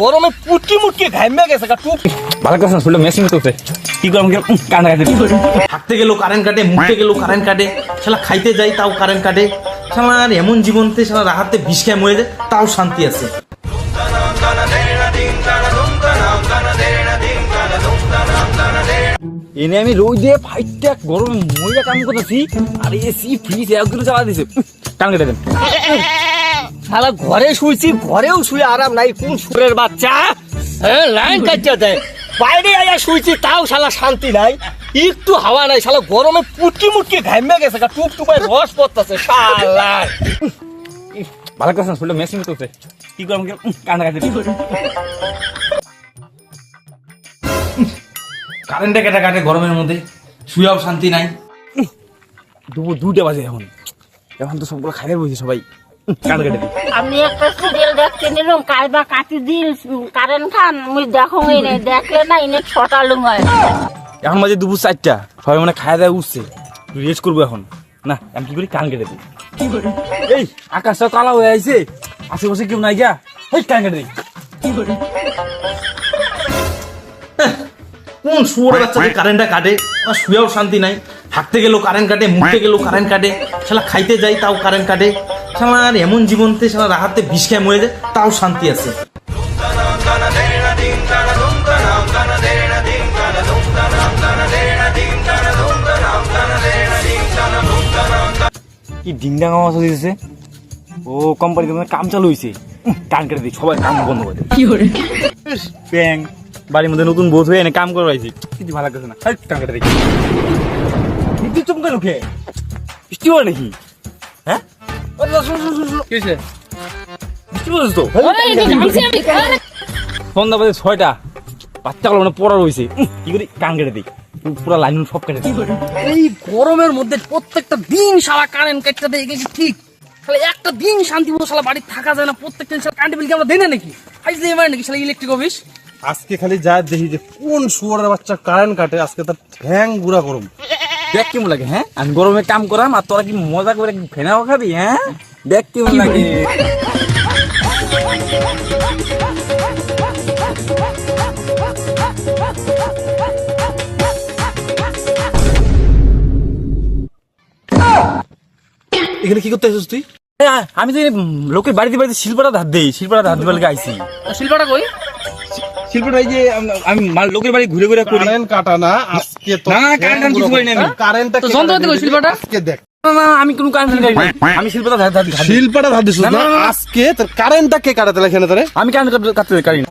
গরমে পুটকি মুটকি ঘামে গেছে গা টুপ। ভালো কথা শুনলে মেশিন করতে। কি করলাম কি কান্না কাটে থাকতে গেলেও কারেন্ট কাটে মুখতে গেলেও কারেন্ট কাটে শালা খাইতে যাই তাও কারেন্ট কাটে। শালা আর এমন জীবনতে শালা রাহাতে বিষ খেয়ে মরে যায় তাও শান্তি আছে। এনে আমি রোজ দিয়ে ফাইটটা গরমে মহিলা কাম করতেছি আর এসি ফ্রিজ একগুলো চালা দিছে। কান কেটে দেন। শালা ঘরে শুয়েছি ঘরেও শুয়ে আরাম নাই কোন সুরের বাচ্চা হ্যাঁ? লাইন কাটিয়ে দেয় বাইরে আয়া শুয়েছি তাও শালা শান্তি নাই একটু হাওয়া নাই শালা গরমে পুটকি মুটকি ঘামে গেছে গা টুপ টুপায় রস পড়তেছে শালা। ভালো কথা শুনলে মেশিন করতে কি করলাম কি কান্না কাটে কারেন্টে কেটে কাটে গরমের মধ্যে শুয়েও শান্তি নাই। দুপুর দুইটা বাজে এখন। এখন তো সবগুলো খাইয়ে বসে সবাই। আমি একটা সিরিয়াল দেখতে নিলাম কাইবা কাটি দিল কারেন্ট খান মুই দেখো নাই দেখলে না ইনে ছটা লুঙ্গায়। এখন বাজে দুপুর চারটা সবাই মানে খাওয়া দাওয়া উঠছে। রেস্ট করব এখন। না আমি কি করি কান কেটে দিই। এই আকাশটা কালা হয়ে আইছে। আশেপাশে কেউ নাই গা এই কান কেটে দিই। কোন শুয়োর বাচ্চাদের কারেন্টটা কাটে? আর শুয়েও শান্তি নাই। হাঁটতে গেলেও কারেন্ট কাটে মুখতে গেলেও কারেন্ট কাটে। শালা খাইতে যাই তাও কারেন্ট কাটে। শালা আর এমন জীবনতে শালা রাহাতে বিষ খেয়ে মরে যায় তাও শান্তি আছে। কি ডিংডাং আওয়াজ হয়েছে ও কোম্পানিতে মানে কাম চালু হয়েছে কান কেটে দিই সবাই কাম বন্ধ করে কি করে? ব্যাং। বাড়ির মধ্যে নতুন বোধ হয়ে এনে কাম করে কিছু ভালো লাগতেছে না। কান কেটে দিই বিদ্যুৎ চমকে ঢুকে বৃষ্টি হয় নাকি? সন্ধ্যা বাজে ছয়টা। বাচ্চাগুলো মানে পড়া রয়েছে উহ, কি করি? কান কেটে দিই। পুরো লাইন সব কেটে এই গরমের মধ্যে প্রত্যেকটা দিন সারা কারেন্ট কাটতে দেয় গেছি ঠিক? তাহলে একটা দিন শান্তি মতো সালা বাড়ি থাকা যায় না প্রত্যেকটা দিন কারেন্ট বিল কি আমরা দেয় না নাকি? আজ দিয়ে পারে নাকি সালা ইলেকট্রিক অফিস আজকে খালি যা দেখি যে কোন শুয়ারের বাচ্চা কারেন্ট কাটে আজকে তার ঠ্যাং গুড়া গরম। দেখ কেমন লাগে হ্যাঁ? আমি গরমে কাম করাম আর তোরা কি মজা করে ফেনাও খাবি হ্যাঁ? দেখ কেমন লাগে। এখানে কি করতে আসিস তুই? আমি তো লোকের বাড়িতে বাড়িতে শিল্পটা ধার দেই শিল্পটা ধার দিবার লাগে আইছি। শিল্পাটা কই? শিল্পটা এই যে আমি লোকের বাড়ি ঘুরে ঘুরে করি। কারেন্ট কাটা না আজকে তো না, না, কারেন্ট কাটা কিছু করিনি আমি। কারেন্টটা তো শিল্পাটা? আজকে দেখ। না না আমি কোনো আমি শিল্পটা শিল্পটা ধার। আজকে তোর কারেন্টটা কে কাটাতে তোরে? আমি কারণ কাটতে কারি না।